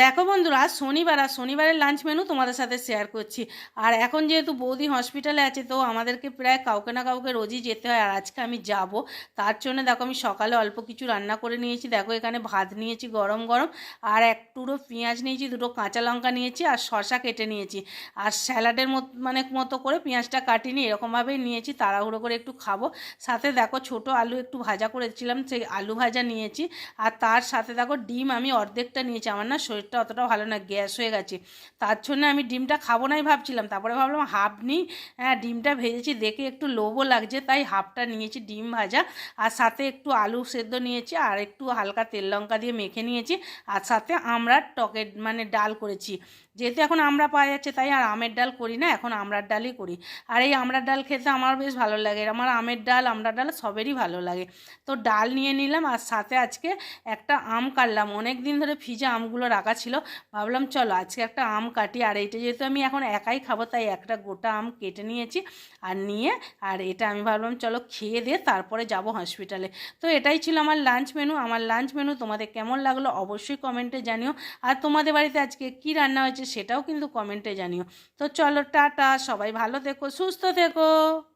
দেখো বন্ধুরা, শনিবার আর শনিবারের লাঞ্চ মেনু তোমাদের সাথে শেয়ার করছি। আর এখন যেহেতু বৌদি হসপিটালে আছে, তো আমাদেরকে প্রায় কাউকে না কাউকে রোজই যেতে হয়। আর আজকে আমি যাব, তার জন্য দেখো আমি সকালে অল্প কিছু রান্না করে নিয়েছি। দেখো এখানে ভাত নিয়েছি গরম গরম, আর এক পেঁয়াজ নিয়েছি, দুটো কাঁচা লঙ্কা নিয়েছি, আর শশা কেটে নিয়েছি। আর স্যালাডের মতো মানে মতো করে পেঁয়াজটা কাটিনি, এরকমভাবেই নিয়েছি, তাড়াহুড়ো করে একটু খাব। সাথে দেখো ছোট আলু একটু ভাজা করেছিলাম, সেই আলু ভাজা নিয়েছি। আর তার সাথে দেখো ডিম, আমি অর্ধেকটা নিয়েছি, আমার না শরীরটা অতটা ভালো না, গ্যাস হয়ে গেছে। তার জন্য আমি ডিমটা খাব নাই ভাবছিলাম। তারপরে ভাবলাম হাফ নিই হ্যাঁ ডিমটা ভেজেছি, দেখে একটু লোভও লাগছে, তাই হাফটা নিয়েছি ডিম ভাজা। আর সাথে একটু আলু সেদ্ধ নিয়েছি, আর একটু হালকা তেল লঙ্কা দিয়ে মেখে নিয়েছি। আর সাথে আমরা টকের মানে ডাল করেছি। যেহেতু এখন আমরা পাওয়া যাচ্ছে, তাই আর আমের ডাল করি না, এখন আমড়ার ডালই করি। আর এই আমড়ার ডাল খেতে আমার বেশ ভালো লাগে আমার আমের ডাল, আমড়ার ডাল সবেরই ভালো লাগে। তো ডাল নিয়ে নিলাম, আর সাথে আজকে একটা আম কাটলাম। অনেক দিন ধরে ফ্রিজে আমগুলো রাখা ছিল। ভাবলাম, চলো, আজকে একটা আম কাটি। আর এইটা যেহেতু আমি এখন একাই খাব, তাই একটা গোটা আম কেটে নিয়েছি আর নিয়ে, আর এটা আমি ভাবলাম, চলো, খেয়ে দিয়ে তারপরে যাব হসপিটালে তো এটাই ছিল আমার লাঞ্চ মেনু আমার লাঞ্চ মেনু তোমাদের কেমন লাগল অবশ্যই কমেন্টে জানিও। আর তোমাদের বাড়িতে আজকে কি রান্না হয়েছে সেটাও কিন্তু কমেন্টে জানিও। তো চলো, টাটা, সবাই ভালো থেকো, সুস্থ থেকো।